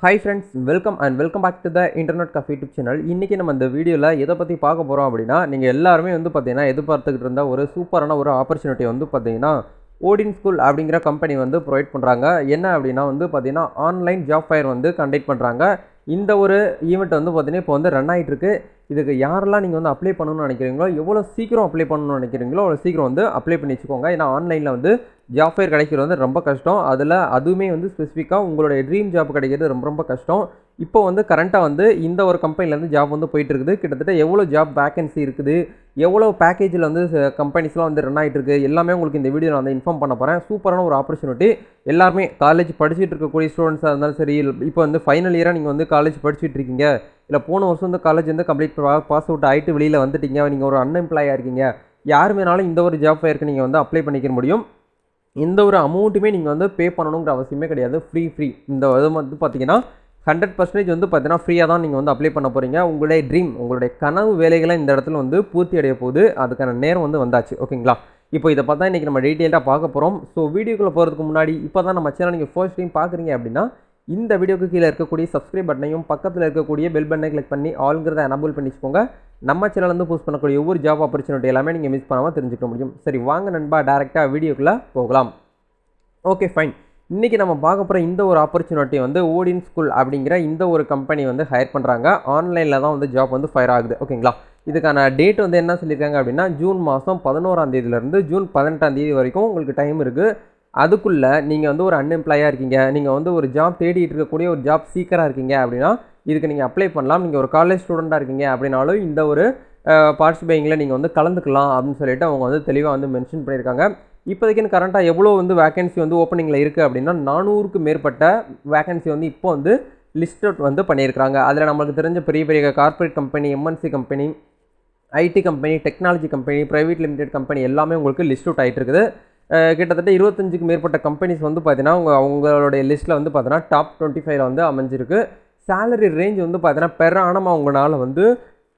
Hi friends welcome and welcome back to the internet cafe YouTube channel இன்றைக்கி நம்ம இந்த வீடியோவில் எதை பற்றி பார்க்க போகிறோம் அப்படின்னா நீங்கள் எல்லாருமே வந்து பார்த்தீங்கன்னா எதிர்பார்த்துக்கிட்டு இருந்த ஒரு சூப்பரான ஒரு ஆப்பர்ச்சுனிட்டி வந்து பார்த்தீங்கன்னா ஓடின் ஸ்கூல் அப்படிங்கிற கம்பெனி வந்து ப்ரொவைட் பண்ணுறாங்க என்ன அப்படின்னா வந்து பார்த்தீங்கன்னா ஆன்லைன் ஜாப் ஃபயர் வந்து கண்டக்ட் பண்ணுறாங்க இந்த ஒரு ஈவெண்ட் வந்து பார்த்தீங்கன்னா இப்போ வந்து ரன் ஆகிட்டுருக்கு இதுக்கு யாரெல்லாம் நீங்கள் வந்து அப்ளை பண்ணணும்னு நினைக்கிறீங்களோ எவ்வளோ சீக்கிரம் அப்ளை பண்ணணும்னு நினைக்கிறீங்களோ அவ்வளோ சீக்கிரம் வந்து அப்ளை பண்ணி வச்சுக்கோங்க. ஏன்னா ஆன்லைனில் வந்து ஜாப் ஃபேர் கிடைக்கிறது வந்து ரொம்ப கஷ்டம். அதில் அதுவுமே வந்து ஸ்பெசிஃபிக்காக உங்களுடைய ட்ரீம் ஜாப் கிடைக்கிறது ரொம்ப ரொம்ப கஷ்டம். இப்போ வந்து கரண்ட்டாக வந்து இந்த ஒரு கம்பெனிலேருந்து ஜாப் வந்து போயிட்டுருக்குது கிட்டத்தட்ட எவ்வளோ ஜாப் வேகன்சி இருக்குது? எவ்வளோ பேக்கேஜில் வந்து கம்பெனிஸ்லாம் வந்து ரன் ஆகிட்டு இருக்குது எல்லாமே உங்களுக்கு இந்த வீடியோ நான் வந்து இன்ஃபார்ம் பண்ண போகிறேன் சூப்பரான ஒரு ஆப்பர்ச்சுனிட்டி எல்லாருமே காலேஜ் படிச்சுட்டு இருக்கக்கூடிய ஸ்டூடெண்ட்ஸாக இருந்தாலும் சரி இப்போ வந்து ஃபைனல் இயராக நீங்கள் வந்து காலேஜ் படிச்சுட்டு இருக்கீங்க. இல்லை போன வருஷம் வந்து காலேஜ் வந்து கம்ப்ளீட் பாஸ் அவுட் ஆகிட்டு வெளியில் வந்துட்டீங்க. நீங்கள் ஒரு அன்எம்ப்ளாயாக இருக்கீங்க. யார் வேணாலும் இந்த ஒரு ஜாப் ஃபேருக்கு நீங்கள் வந்து அப்ளை பண்ணிக்க முடியும். எந்த ஒரு அமௌண்ட்டுமே நீங்கள் வந்து பே பண்ணணுங்கிற அவசியமே கிடையாது. ஃப்ரீ ஃப்ரீ இந்த இது வந்து பார்த்தீங்கன்னா ஹண்ட்ரட் பர்சன்டேஜ் வந்து பார்த்தீங்கன்னா ஃப்ரீயாக தான் நீங்கள் வந்து அப்ளை பண்ண போகிறீங்க உங்களுடைய ட்ரீம் உங்களுடைய கனவு வேலைகளை இந்த இடத்துல வந்து பூர்த்தி அடைய போகுது. அதுக்கான நேரம் வந்து வந்தாச்சு. ஓகேங்களா? இப்போ இதை பார்த்தா இன்றைக்கி நம்ம டீட்டெயிலாக பார்க்க போகிறோம் ஸோ வீடியோக்குள்ளே போகிறதுக்கு முன்னாடி இப்போ தான் நம்ம சேனல் நீங்கள் ஃபர்ஸ்ட் டைம் பார்க்குறீங்க அப்படின்னா இந்த வீடியோக்கு கீழே இருக்கக்கூடிய சப்ஸ்கிரைப் பட்டனையும் பக்கத்தில் இருக்கக்கூடிய பெல் பட்டனை கிளிக் பண்ணி ஆளுங்கிறத எனபிள் பண்ணிச்சுக்கோங்க. நம்ம சேனல்லேருந்து போஸ்ட் பண்ணக்கூடிய ஒவ்வொரு ஜாப் ஆப்பர்ச்சுனிட்டி எல்லாமே நீங்கள் மிஸ் பண்ணாமல் தெரிஞ்சுக்க முடியும். சரி வாங்க நண்பா டேரெக்டாக வீடியோக்குள்ளே போகலாம். ஓகே ஃபைன் இன்றைக்கி நம்ம பார்க்க போகிற இந்த ஒரு ஆப்பர்ச்சுனிட்டி வந்து ஓடின் ஸ்கூல் அப்படிங்கிற இந்த ஒரு கம்பெனி வந்து ஹையர் பண்ணுறாங்க ஆன்லைனில் தான் வந்து ஜாப் வந்து ஃபயர் ஆகுது. ஓகேங்களா இதுக்கான டேட் வந்து என்ன சொல்லியிருக்காங்க அப்படின்னா ஜூன் மாதம் பதினோராம் தேதியிலேருந்து ஜூன் பதினெட்டாம் தேதி வரைக்கும் உங்களுக்கு டைம் இருக்குது அதுக்குள்ளே நீங்கள் வந்து ஒரு அன்எம்ப்ளாயாக இருக்கீங்க. நீங்கள் வந்து ஒரு ஜாப் தேடிட்டு இருக்கக்கூடிய ஒரு ஜாப் சீக்கராக இருக்கீங்க அப்படின்னா இதுக்கு நீங்கள் அப்ளை பண்ணலாம். நீங்கள் ஒரு காலேஜ் ஸ்டூடெண்ட்டாக இருக்கீங்க அப்படின்னாலும் இந்த ஒரு பார்ட்டிசிபேட்டிங்கில் நீங்கள் வந்து கலந்துக்கலாம் அப்படின்னு சொல்லிட்டு அவங்க வந்து தெளிவாக வந்து மென்ஷன் பண்ணியிருக்காங்க. இப்போதைக்குன்னு கரண்ட்டாக எவ்வளோ வந்து வேகன்சி வந்து ஓப்பனிங்கில் இருக்குது அப்படின்னா நானூறுக்கு மேற்பட்ட வேகன்சி வந்து இப்போ வந்து லிஸ்ட் அவுட் வந்து பண்ணியிருக்காங்க அதில் நம்மளுக்கு தெரிஞ்ச பெரிய பெரிய corporate company MNC company IT company technology company private limited company எல்லாமே உங்களுக்கு லிஸ்ட் அவுட் ஆகிட்டு இருக்குது. கிட்டத்தட்ட இருபத்தஞ்சுக்கு மேற்பட்ட கம்பெனிஸ் வந்து பார்த்தீங்கன்னா அவங்க அவங்களுடைய லிஸ்ட்டில் வந்து பார்த்தீங்கன்னா டாப் டுவெண்ட்டி ஃபைவ்ல வந்து அமைஞ்சிருக்கு. சேலரி ரேஞ்ச் வந்து பார்த்தீங்கன்னா பெர் ஆனமாக உங்களால் வந்து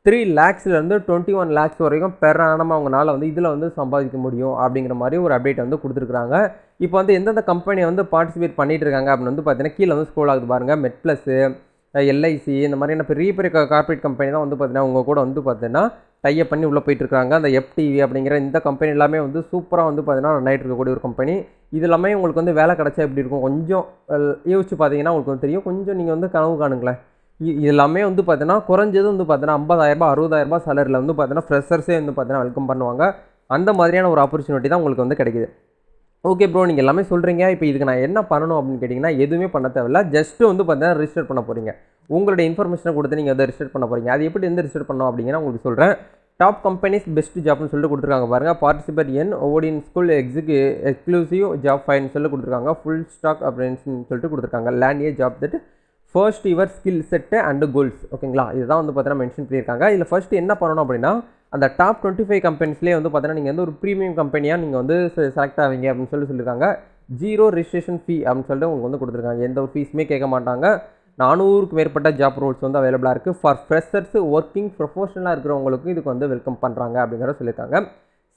த்ரீ லேக்ஸ்லேருந்து டுவெண்ட்டி ஒன் லேக்ஸ் வரைக்கும் பெர் ஆனமாக அவங்களால வந்து இதில் வந்து சம்பாதிக்க முடியும் அப்படிங்கிற மாதிரி ஒரு அப்டேட் வந்து கொடுத்துருக்காங்க இப்போ வந்து எந்தெந்த கம்பெனி வந்து பார்ட்டிசிபேட் பண்ணிகிட்டு இருக்காங்க அப்படின்னு வந்து பார்த்தீங்கன்னா கீழே வந்து ஸ்கோல் ஆகுது பாருங்கள் மெட் ப்ளஸ்ஸு எல்ஐசி இந்த மாதிரியான பெரிய பெரிய கார்பரேட் கம்பெனி தான் வந்து பார்த்தீங்கன்னா உங்கள் கூட வந்து பார்த்தீங்கன்னா டைப் பண்ணி உள்ளே போயிட்டு இருக்காங்க அந்த எஃப்டிவி அப்படிங்கிற இந்த கம்பெனி எல்லாமே வந்து சூப்பராக வந்து பார்த்தீங்கன்னா ரன் ஆகிட்டு இருக்கக்கூடிய ஒரு கம்பெனி இது எல்லாமே உங்களுக்கு வந்து வேலை கிடச்சா எப்படி இருக்கும்? கொஞ்சம் யோசிச்சு பார்த்தீங்கன்னா உங்களுக்கு வந்து தெரியும். கொஞ்சம் நீங்கள் வந்து கனவு காணுங்களேன். இது எல்லாமே வந்து பார்த்தீங்கன்னா குறைஞ்சது வந்து பார்த்தீங்கன்னா ஐம்பதாயிரரூபா அறுபதாயிரரூபா சேலரியில் வந்து பார்த்தீங்கன்னா ஃப்ரெஷர்ஸே வந்து பார்த்தீங்கன்னா வெல்கம் பண்ணுவாங்க. அந்த மாதிரியான ஒரு ஆப்பர்ச்சுனிட்டி தான் உங்களுக்கு வந்து கிடைக்குது. ஓகே ப்ரோ நீங்கள் எல்லாமே சொல்கிறீங்க இப்போ இதுக்கு நான் என்ன பண்ணணும் அப்படின்னு கேட்டிங்கன்னா எதுவுமே பண்ண தேவையில்ல. ஜஸ்ட்டு வந்து பார்த்தீங்கன்னா ரிஜிஸ்டர் பண்ண போகிறீங்க உங்களுடைய இன்ஃபர்மேஷனை கொடுத்து நீங்கள் அதை ரிஜிஸ்டர் பண்ண போகிறீங்க அது எப்படி எந்த ரிஜிஸ்டர் பண்ணோம் அப்படிங்கிற உங்களுக்கு சொல்கிறேன் டாப் கம்பெனிஸ் பெஸ்ட் ஜாப்னு சொல்லிட்டு கொடுத்துருக்காங்க. பாருங்கள் பார்ட்டிசிபேட் என் ஓடின் ஸ்கூல் எக்ஸிக்யூ எக்ஸ்க்ளூசிவ் ஜாப் ஃபைன் சொல்லி கொடுத்துருக்காங்க. ஃபுல் ஸ்டாக் அப்படின்னு சொல்லிட்டு கொடுத்துருக்காங்க. Land a job that fits your skill set and goals ஓகேங்களா இதுதான் வந்து பார்த்தீங்கன்னா மென்ஷன் பண்ணியிருக்காங்க. இதில் ஃபஸ்ட்டு என்ன பண்ணணும் அப்படின்னா அந்த டாப் டுவெண்ட்டி ஃபைவ் கம்பெனிஸ்லேயே வந்து பார்த்தீங்கன்னா நீங்கள் வந்து ஒரு ப்ரீமியம் கம்பெனியாக நீங்கள் வந்து செலக்ட் ஆவீங்க அப்படின்னு சொல்லி சொல்லியிருக்காங்க. ஜீரோ ரிஜிஸ்ட்ரேஷன் ஃபீ அப்படின்னு சொல்லிட்டு உங்களுக்கு வந்து கொடுத்துருக்காங்க. எந்த ஒரு ஃபீஸுமே கேட்க மாட்டாங்க. நானூறுக்கு மேற்பட்ட ஜாப் ரோல்ஸ் வந்து அவைலபிளாக இருக்குது ஃபார் ஃப்ரெஷர்ஸ் ஒர்க்கிங் ப்ரொஃபஷனலாக இருக்கிறவங்களுக்கும் இதுக்கு வந்து வெல்கம் பண்ணுறாங்க அப்படிங்கிற சொல்லியிருக்காங்க.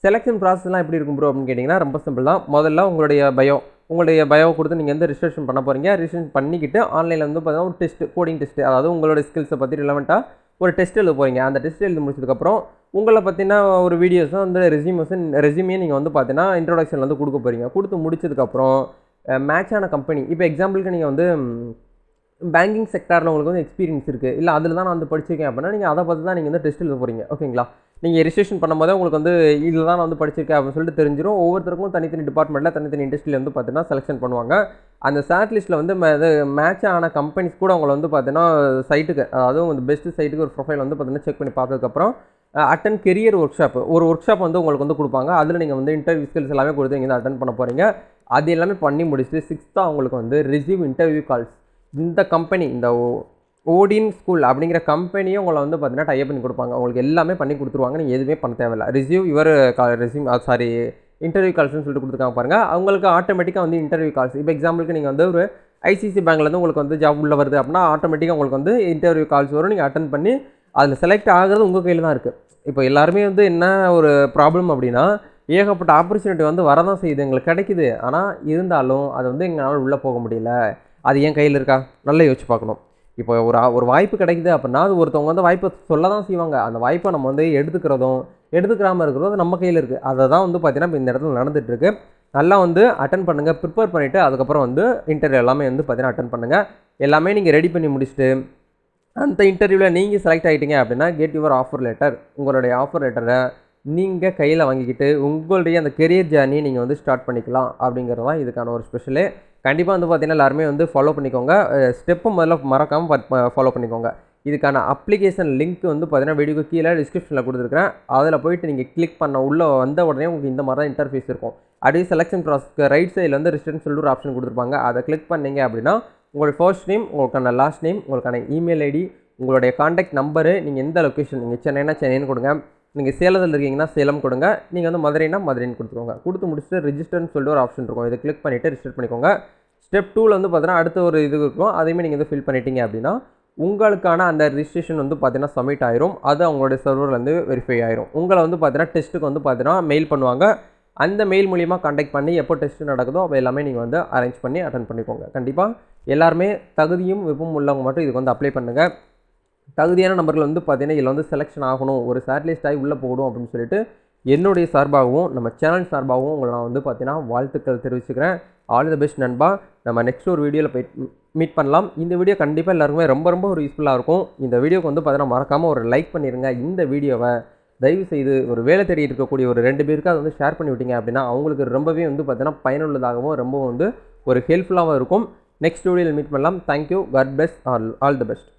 செலெக்ஷன் ப்ராசஸ்லாம் எப்படி இருக்கும் ப்ரோ அப்படின்னு கேட்டிங்கன்னா ரொம்ப சிம்பிள் தான். முதல்ல உங்களுடைய பயோ உங்களுடைய பயோ கொடுத்து நீங்கள் வந்து ரிஜிஸ்ட்ரேஷன் பண்ண போகிறீங்க ரிஜிஸ்ட்ரேஷன் பண்ணிக்கிட்டு ஆன்லைனில் வந்து பார்த்தீங்கன்னா ஒரு டெஸ்ட் கோடிங் டெஸ்ட் அதாவது உங்களோட ஸ்கில்ஸை பற்றி ரிலவெண்ட்டாக ஒரு டெஸ்ட் எழுத போகிறீங்க அந்த டெஸ்ட் எழுதி முடிச்சதுக்கப்புறம் உங்களை பார்த்தீங்கன்னா ஒரு வீடியோஸும் அந்த ரெசியூமஸும் ரெசியூமே நீங்கள் வந்து பார்த்தீங்கன்னா இன்ட்ரோடக்ஷனில் வந்து கொடுக்க போகிறீங்க கொடுத்து முடிச்சதுக்கப்புறம் மேட்சான கம்பெனி இப்போ எக்ஸாம்பிளுக்கு நீங்கள் வந்து பேங்கிங் செக்டாரில் உங்களுக்கு வந்து எக்ஸ்பீரியன்ஸ் இருக்குது இல்லை அதில் தான் நான் வந்து படிச்சிருக்கேன் அப்படின்னா நீங்கள் அதை பார்த்து தான் நீங்கள் வந்து டெஸ்ட் எழுத போகிறீங்க ஓகேங்களா? நீங்கள் ரிஜிஸ்ட்ரேஷன் பண்ணும்போதே உங்களுக்கு வந்து இதில் தான் நான் வந்து படிச்சிருக்கேன் அப்படின்னு சொல்லிட்டு தெரிஞ்சிடும் ஒவ்வொருத்தருக்கும் தனித்தனி டிபார்ட்மெண்ட்டில் தனித்தனி இண்டஸ்ட்ரியில் வந்து பார்த்தீங்கன்னா செலெக்ஷன் பண்ணுவாங்க. அந்த சாட்லிஸ்ட்டில் வந்து இது மேட்ச் ஆன கம்பெனிஸ் கூட அவங்களை வந்து பார்த்தீங்கன்னா சைட்டுக்கு அதாவது வந்து பெஸ்ட்டு சைட்டுக்கு ஒரு ப்ரொஃபைல் வந்து பார்த்தீங்கன்னா செக் பண்ணி பார்த்ததுக்கப்புறம் அட்டன் கெரியர் ஒர்க் ஷாப் ஒரு ஒர்க் ஷாப் வந்து உங்களுக்கு வந்து கொடுப்பாங்க. அதில் நீங்கள் வந்து இன்டர்வியூ ஸ்கில்ஸ் எல்லாமே கொடுத்து நீங்கள் அட்டன் பண்ண போகிறீங்க அது எல்லாமே பண்ணி முடிச்சுட்டு சிக்ஸ்த்தாக உங்களுக்கு வந்து ரிசீவ் இன்டர்வியூ கால்ஸ் இந்த கம்பெனி இந்த ஓடின் ஸ்கூல் அப்படிங்கிற கம்பெனியும் உங்களை வந்து பார்த்தீங்கன்னா டைப் பண்ணி கொடுப்பாங்க. உங்களுக்கு எல்லாமே பண்ணி கொடுத்துருவாங்க. நீங்கள் எதுவுமே பண்ண தேவையில்ல. ரிசீவ் இவர் ரெசியூம் சாரி இன்டர்வியூ கால்ஸ்னு சொல்லிட்டு கொடுத்துருக்காங்க பாருங்கள் அவங்களுக்கு ஆட்டோமேட்டிக்காக வந்து இன்டர்வியூ கால்ஸ் இப்போ எக்ஸாம்பிளுக்கு நீங்கள் வந்து ஒரு ஐசிசி பேங்க்லேருந்து உங்களுக்கு வந்து ஜாப் உள்ள வருது அப்படின்னா ஆட்டோமேட்டிக்காக உங்களுக்கு வந்து இன்டர்வியூ கால்ஸ் வரும். நீங்கள் அட்டன் பண்ணி அதில் செலக்ட் ஆகிறது உங்கள் கையில் தான் இருக்குது இப்போ எல்லாருமே வந்து என்ன ஒரு ப்ராப்ளம் அப்படின்னா ஏகப்பட்ட ஆப்பர்ச்சுனிட்டி வந்து வரதான் செய்யுது. எங்களுக்கு கிடைக்குது. ஆனால் இருந்தாலும் அது வந்து எங்களால் உள்ளே போக முடியல. அது ஏன் கையில் இருக்கா? நல்லா யோசிச்சு பார்க்கணும். இப்போ ஒரு ஒரு வாய்ப்பு கிடைக்குது அப்படின்னா அது ஒருத்தவங்க வந்து வாய்ப்பை சொல்ல தான் செய்வாங்க. அந்த வாய்ப்பை நம்ம வந்து எடுத்துக்கிறதும் எடுத்துக்கிறாமல் இருக்கிறதும் அது நம்ம கையில் இருக்குது அதை தான் வந்து பார்த்தீங்கன்னா இப்போ இந்த இடத்துல நடந்துகிட்ருக்கு நல்லா வந்து அட்டன் பண்ணுங்கள் ப்ரிப்பேர் பண்ணிவிட்டு அதுக்கப்புறம் வந்து இன்டர்வியூ எல்லாமே வந்து பார்த்தீங்கன்னா அட்டன் பண்ணுங்கள் எல்லாமே நீங்கள் ரெடி பண்ணி முடிச்சுட்டு அந்த இன்டர்வியூவில் நீங்கள் செலக்ட் ஆகிட்டீங்க அப்படின்னா கெட் யுவர் ஆஃபர் லெட்டர் உங்களுடைய ஆஃபர் லெட்டரை நீங்கள் கையில் வாங்கிக்கிட்டு உங்களுடைய அந்த கெரியர் ஜேர்னி நீங்கள் வந்து ஸ்டார்ட் பண்ணிக்கலாம் அப்படிங்கிறது தான் இதுக்கான ஒரு ஸ்பெஷலே கண்டிப்பாக வந்து பார்த்தீங்கன்னா எல்லாருமே வந்து ஃபாலோ பண்ணிக்கோங்க. ஸ்டெப்பு முதல்ல மறக்காமல் ஃபாலோ பண்ணிக்கோங்க. இதுக்கான அப்ளிகேஷன் லிங்க் வந்து பார்த்தீங்கன்னா வீடியோக்கு கீழே டிஸ்கிரிப்ஷனில் கொடுத்துருக்கேன் அதில் போயிட்டு நீங்கள் கிளிக் பண்ண உள்ளே வந்த உடனே உங்களுக்கு இந்த மாதிரி தான் இன்டர்ஃபேஸ் இருக்கும் அப்படியே செலெக்ஷன் ப்ராசஸ்க்கு ரைட் சைடில் வந்து ரிஸ்டன் சொல்லிட்டு ஒரு ஆப்ஷன் கொடுத்துருப்பாங்க. அதை கிளிக் பண்ணீங்க அப்படின்னா உங்களோட ஃபர்ஸ்ட் நேம் உங்களுக்கான லாஸ்ட் நேம் உங்களுக்கான இமெயில் ஐடி உங்களுடைய காண்டாக்ட் நம்பரு நீங்கள் எந்த லொக்கேஷன் நீங்கள் சென்னைனா சென்னைன்னு கொடுங்க. நீங்கள் சேலத்தில் இருக்கீங்கன்னா சேலம் கொடுங்க. நீங்கள் வந்து மதுரைனா மதுரைன்னு கொடுத்துக்கோங்க. கொடுத்து முடிச்சுட்டு ரிஜிஸ்டர்னு சொல்லிட்டு ஒரு ஆப்ஷன் இருக்கும். இதை கிளிக் பண்ணிவிட்டு ரிஜிஸ்டர் பண்ணிக்கோங்க. ஸ்டெப் டூவில் வந்து பார்த்தீங்கன்னா அடுத்த ஒரு இது இருக்கும். அதையுமே நீங்கள் வந்து ஃபில் பண்ணிட்டீங்க அப்படின்னா உங்களுக்கான அந்த ரிஜிஸ்ட்ரேஷன் வந்து பார்த்தீங்கன்னா சப்மிட் ஆயிரும். அது அவங்களுடைய சர்வர்லேருந்து வெரிஃபை ஆயிரும். உங்களை வந்து பார்த்தீங்கன்னா டெஸ்ட்டுக்கு வந்து பார்த்தீங்கன்னா மெயில் பண்ணுவாங்க. அந்த மெயில் மூலிமா காண்டாக்ட் பண்ணி எப்போ டெஸ்ட் நடக்குதோ அப்போ எல்லாமே நீங்கள் வந்து அரேஞ்ச் பண்ணி அட்டன் பண்ணிக்கோங்க. கண்டிப்பாக எல்லாருமே தகுதியும் விருப்பம் உள்ளவங்க மட்டும் இதுக்கு வந்து அப்ளை பண்ணுங்கள் தகுதியான நபர்கள் வந்து பார்த்தீங்கன்னா இதில் வந்து செலெக்ஷன் ஆகணும். ஒரு ஷார்ட்லிஸ்ட் ஆகி உள்ளே போகணும் அப்படின்னு சொல்லிட்டு என்னுடைய சார்பாகவும் நம்ம சேனல் சார்பாகவும் உங்களை நான் வந்து பார்த்தீங்கன்னா வாழ்த்துக்கள் தெரிவிச்சுக்கிறேன். ஆல் தி பெஸ்ட் நண்பா. நம்ம நெக்ஸ்ட் ஒரு வீடியோவில் போய் மீட் பண்ணலாம். இந்த வீடியோ கண்டிப்பாக எல்லாருக்குமே ரொம்ப ரொம்ப ஒரு யூஸ்ஃபுல்லாக இருக்கும். இந்த வீடியோக்கு வந்து பார்த்தீங்கன்னா மறக்காமல் ஒரு லைக் பண்ணிடுங்க இந்த வீடியோவை தயவு செய்து ஒரு வேலை தேடி இருக்கக்கூடிய ஒரு ரெண்டு பேருக்கு அதை வந்து ஷேர் பண்ணி விட்டீங்க அப்படின்னா அவங்களுக்கு ரொம்பவே வந்து பார்த்தீங்கன்னா பயனுள்ளதாகவும் ரொம்ப வந்து ஒரு ஹெல்ப்ஃபுல்லாகவும் இருக்கும். நெக்ஸ்ட் வீடியோவில் மீட் பண்ணலாம். Thank you God best all all the best